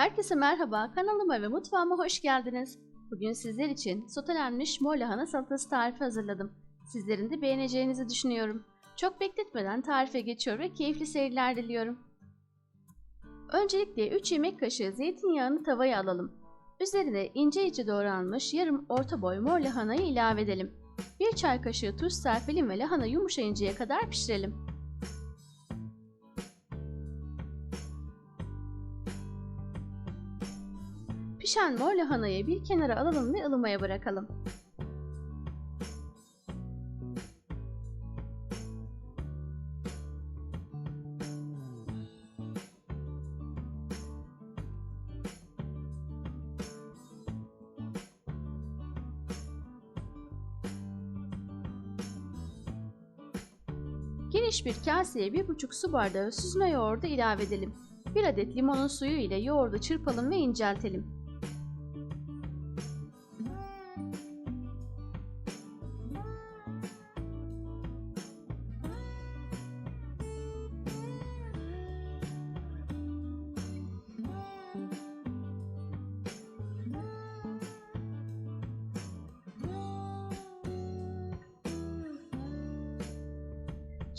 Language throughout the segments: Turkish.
Herkese merhaba, kanalıma ve mutfağıma hoş geldiniz. Bugün sizler için sotelenmiş mor lahana salatası tarifi hazırladım. Sizlerin de beğeneceğinizi düşünüyorum. Çok bekletmeden tarife geçiyor ve keyifli seyirler diliyorum. Öncelikle 3 yemek kaşığı zeytinyağını tavaya alalım. Üzerine ince ince doğranmış yarım orta boy mor lahanayı ilave edelim. 1 çay kaşığı tuz serpelim ve lahana yumuşayıncaya kadar pişirelim. Pişen mor lahanayı bir kenara alalım ve ılımaya bırakalım. Geniş bir kaseye 1,5 su bardağı süzme yoğurdu ilave edelim. 1 adet limonun suyu ile yoğurdu çırpalım ve inceltelim.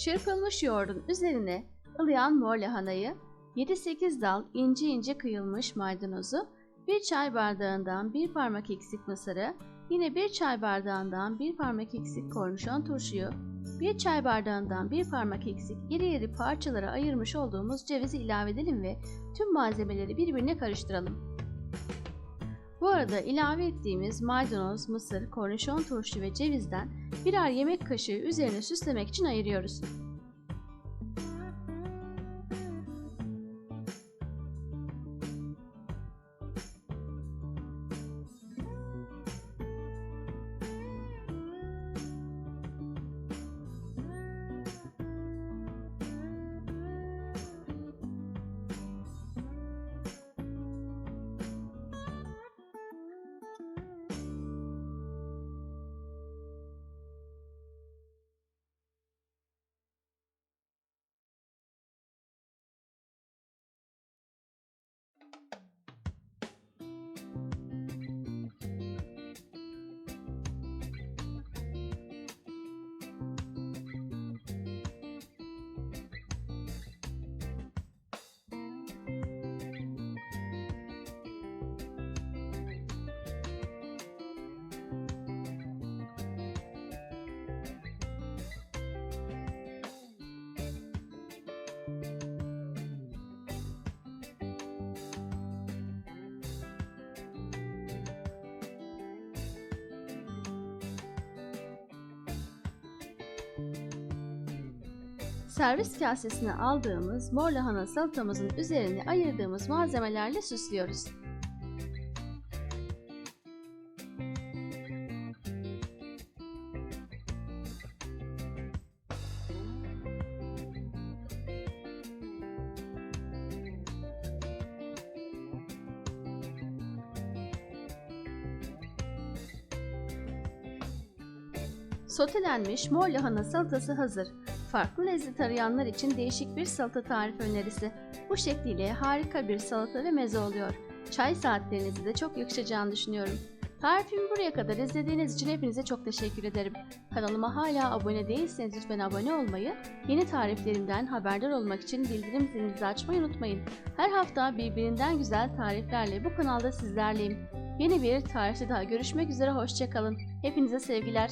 Çırpılmış yoğurdun üzerine ılıyan mor lahanayı, 7-8 dal ince ince kıyılmış maydanozu, 1 çay bardağından 1 parmak eksik mısırı, yine 1 çay bardağından 1 parmak eksik kornişon turşuyu, 1 çay bardağından 1 parmak eksik iri iri parçalara ayırmış olduğumuz cevizi ilave edelim ve tüm malzemeleri birbirine karıştıralım. Bu arada ilave ettiğimiz maydanoz, mısır, kornişon turşu ve cevizden birer yemek kaşığı üzerine süslemek için ayırıyoruz. Servis kasesine aldığımız mor lahana salatamızın üzerine ayırdığımız malzemelerle süslüyoruz. Sotelenmiş mor lahana salatası hazır. Farklı lezzet arayanlar için değişik bir salata tarifi önerisi. Bu şekliyle harika bir salata ve meze oluyor. Çay saatlerinizi de çok yakışacağını düşünüyorum. Tarifimi buraya kadar izlediğiniz için hepinize çok teşekkür ederim. Kanalıma hala abone değilseniz lütfen abone olmayı, yeni tariflerimden haberdar olmak için bildirim zilinizi açmayı unutmayın. Her hafta birbirinden güzel tariflerle bu kanalda sizlerleyim. Yeni bir tarifte daha görüşmek üzere, hoşçakalın. Hepinize sevgiler.